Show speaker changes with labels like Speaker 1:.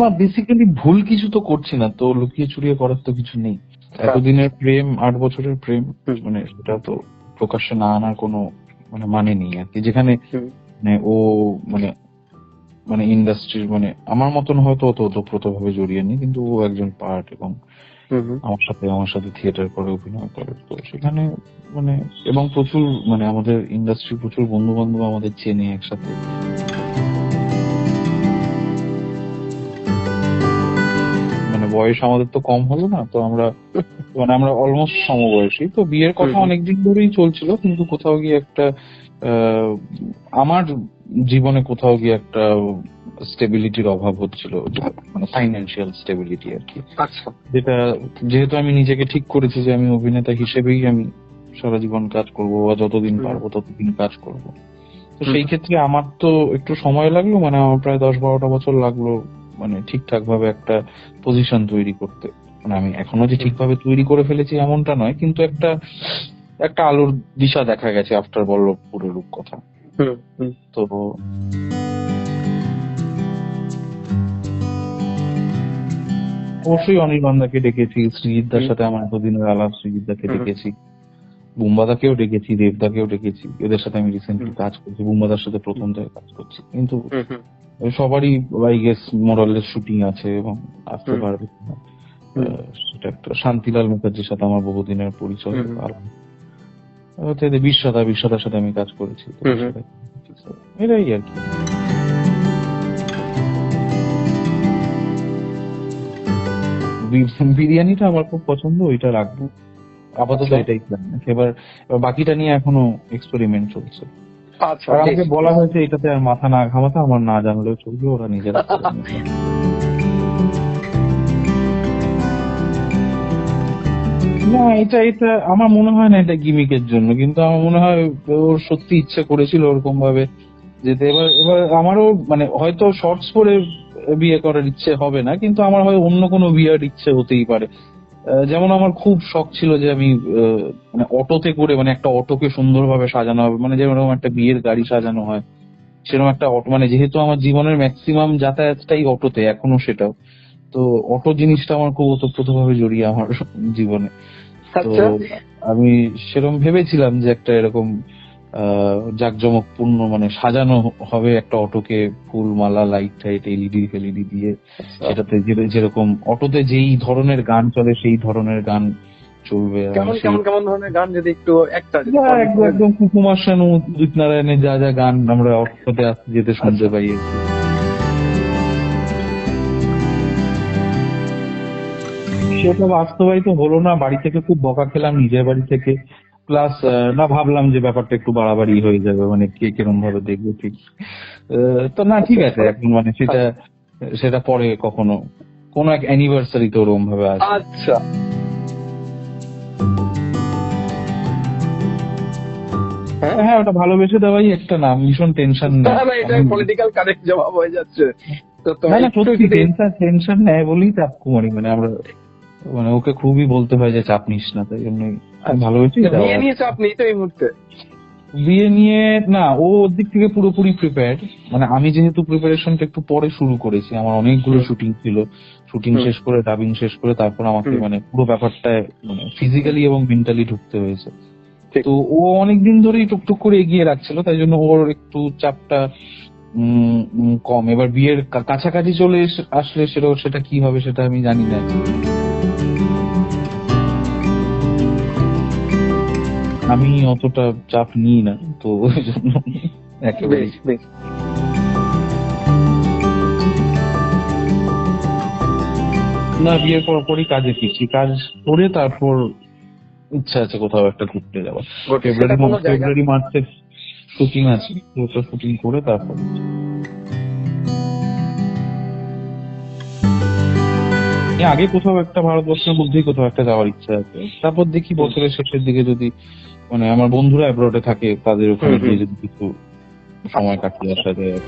Speaker 1: না বেসিক্যালি ভুল কিছু তো করছি না তো লুকিয়ে চুরিয়ে করার তো কিছু নেই। এতদিনের প্রেম আট বছরের প্রেম মানে সেটা তো প্রকাশ্যে না আনার কোনো মানে মানে নেই আর কি। যেখানে মানে ও মানে মানে ইন্ডাস্ট্রির মানে আমার মতন হয়তো অত ওতপ্রোত ভাবে জড়িয়ে নেই কিন্তু ও একজন পার্ট এবং। আমার সাথে আমার সাথে থিয়েটার করে অভিনয় করে তো সেখানে মানে এবং প্রচুর মানে আমাদের ইন্ডাস্ট্রি প্রচুর বন্ধু বান্ধব আমাদের চেনে একসাথে। বয়স আমাদের তো কম হলো না তো আমরা মানে আমরা অলমোস্ট সমবয়সী তো বিয়ের কথা। অনেকদিন ধরেই চলছিল কিন্তু কোথাও গিয়ে একটা আমার জীবনে কোথাও গিয়ে একটা স্টেবিলিটির অভাব হচ্ছিল মানে ফাইন্যান্সিয়াল স্টেবিলিটি আর কি।
Speaker 2: আচ্ছা।
Speaker 1: যেটা যেহেতু আমি নিজেকে ঠিক করেছি যে আমি অভিনেতা হিসেবেই আমি সারা জীবন কাজ করব বা যতদিন পারব ততদিন কাজ করব। তো সেই ক্ষেত্রে আমার তো একটু সময় লাগল মানে আমার প্রায় দশ বারোটা বছর লাগল মানে ঠিকঠাক ভাবে একটা পজিশন তৈরি করতে। মানে আমি এখনও যে ঠিকভাবে তৈরি করে ফেলেছি এমনটা নয় কিন্তু একটা একটা আলোর দিশা দেখা গেছে আফটার বল্লভপুরের রূপকথা। তো অবশ্যই অনির্বাণদাকে ডেকেছি শ্রীজিৎদার সাথে আমার এতদিনের আলাপ শ্রীজিৎদাকে
Speaker 2: হুম।
Speaker 1: ডেকেছি। বুম্বাদাকেও ডেকেছি দেবদাকেও ডেকেছি। এদের সাথে আমি রিসেন্টলি কাজ করছি বুম্বাদার সাথে প্রথম থেকে কাজ করছি। কিন্তু সবারই আই গেস মোরালের শুটিং আছে এবং আসতে পারবে সেটা একটা শান্তিলাল মুখার্জির সাথে আমার বহুদিনের পরিচয় যে বিশ্বদা বিশ্বদার সাথে আমি কাজ করেছি। এটাই আর কি। বিরিয়ানিটা আমার খুব পছন্দ ওইটা রাখব। আপাতত
Speaker 2: আচ্ছা।
Speaker 1: এটাই প্ল্যান এবার এবার বাকিটা নিয়ে এখনও এক্সপেরিমেন্ট চলছে।
Speaker 2: আচ্ছা
Speaker 1: আমাকে বলা হয়েছে এটাতে আর মাথা না ঘামাতে আমার না জানলেও চলবে ওরা নিজেরা না এটা এটা আমার মনে হয় না এটা গিমিকের জন্য কিন্তু আমার মনে হয় ওর সত্যি ইচ্ছে করেছিল ওরকম ভাবে যেতে। এবার এবার আমারও মানে হয়তো শর্টস পরে বিয়ে করার ইচ্ছে হবে না কিন্তু আমার হয় অন্য কোনো বিয়ের ইচ্ছে হতেই পারে। যেমন আমার খুব শখ ছিল যে আমি মানে অটোতে করে মানে একটা অটোকে সুন্দরভাবে সাজানো হবে। মানে যেরকম একটা বিয়ের গাড়ি সাজানো হয় সেরকম একটা অটো মানে যেহেতু আমার জীবনের ম্যাক্সিমাম যাতায়াতটাই অটোতে এখনও সেটাও। তো অটো জিনিসটা আমার খুব ওতপ্রোত ভাবে জড়িয়ে আমার জীবনে। তো
Speaker 2: আচ্ছা
Speaker 1: আমি সেরকম ভেবেছিলাম যে একটা এরকম জাকজমকপূর্ণ মানে সাজানো হবে একটা অটোকে ফুল মালা লাইট টাইট এলইডি ফেলিডি দিয়ে। সেটাতে যে- যেরকম অটোতে যেই ধরনের গান চলে সেই ধরনের গান চলবে।
Speaker 2: কেমন কেমন কেমন ধরনের গান? যদি একটু একটা
Speaker 1: একদম কুকুমার শানু উদিত নারায়ণের যা যা গান আমরা অটোতে আসতে যেতে শুনতে
Speaker 2: আচ্ছা।
Speaker 1: পাই। আর কি। সেটা বাস্তবায়িত হলো না। বাড়ি থেকে খুব বকা খেলাম নিজের বাড়ি থেকে। প্লাস না ভাবলাম যে ব্যাপারটা একটু বাড়াবাড়ি হয়ে যাবে মানে কে কিরম ভাবে দেখবে ঠিক। তো না ঠিক আছে এখন মানে সেটা সেটা পরে কখনো কোন এক অ্যানিভার্সারি তো ওরকম ভাবে আসবে।
Speaker 2: আচ্ছা। হ্যাঁ
Speaker 1: হ্যাঁ ওটা ভালোবেসে দেওয়াই একটা নাম ভীষণ টেনশন
Speaker 2: না এটা পলিটিক্যাল কারেক্ট জবাব হয়ে যাচ্ছে। তো
Speaker 1: টেনশন নেয় বলেই চাপ কুমারী মানে আমরা মানে ওকে খুবই বলতে হয় যে চাপ নিস না তাই জন্যই আমি দেওয়া।
Speaker 2: বিয়ে তো এই মুহূর্তে।
Speaker 1: বিয়ে নিয়ে না ও ওর দিক থেকে পুরোপুরি প্রিপেয়ার মানে আমি যেহেতু প্রিপারেশনটা একটু পরে শুরু করেছি আমার অনেকগুলো শুটিং ছিল। শুটিং শেষ করে ডাবিং শেষ করে তারপর আমাকে মানে পুরো ব্যাপারটায় মানে ফিজিক্যালি এবং মেন্টালি ঢুকতে হয়েছে। তো ও অনেকদিন ধরেই টুকটুক করে এগিয়ে রাখছিল তাই জন্য ওর একটু চাপটা কম। এবার বিয়ের কাছাকাছি চলে আসলে সেটা সেটা কি হবে সেটা আমি জানি না। আমি অতটা চাপ নিই না তো ওই জন্য একেবারে না বিয়ের পর পরই কাজে ফিরছি। কাজ করে তারপর ইচ্ছা আছে কোথাও একটা ঘুরতে যাওয়ার. ফেব্রুয়ারি ফেব্রুয়ারি মার্চে শুটিং আছে শুটিং করে তারপর আগে কোথাও একটা ভারতবর্ষের মধ্যেই কোথাও একটা যাওয়ার ইচ্ছা আছে। তারপর দেখি বছরের শেষের দিকে যদি মানে আমার বন্ধুরা অ্যাব্রোডে থাকে তাদের ওখানে যদি কিছু সময় কাটিয়ে আসা যায়।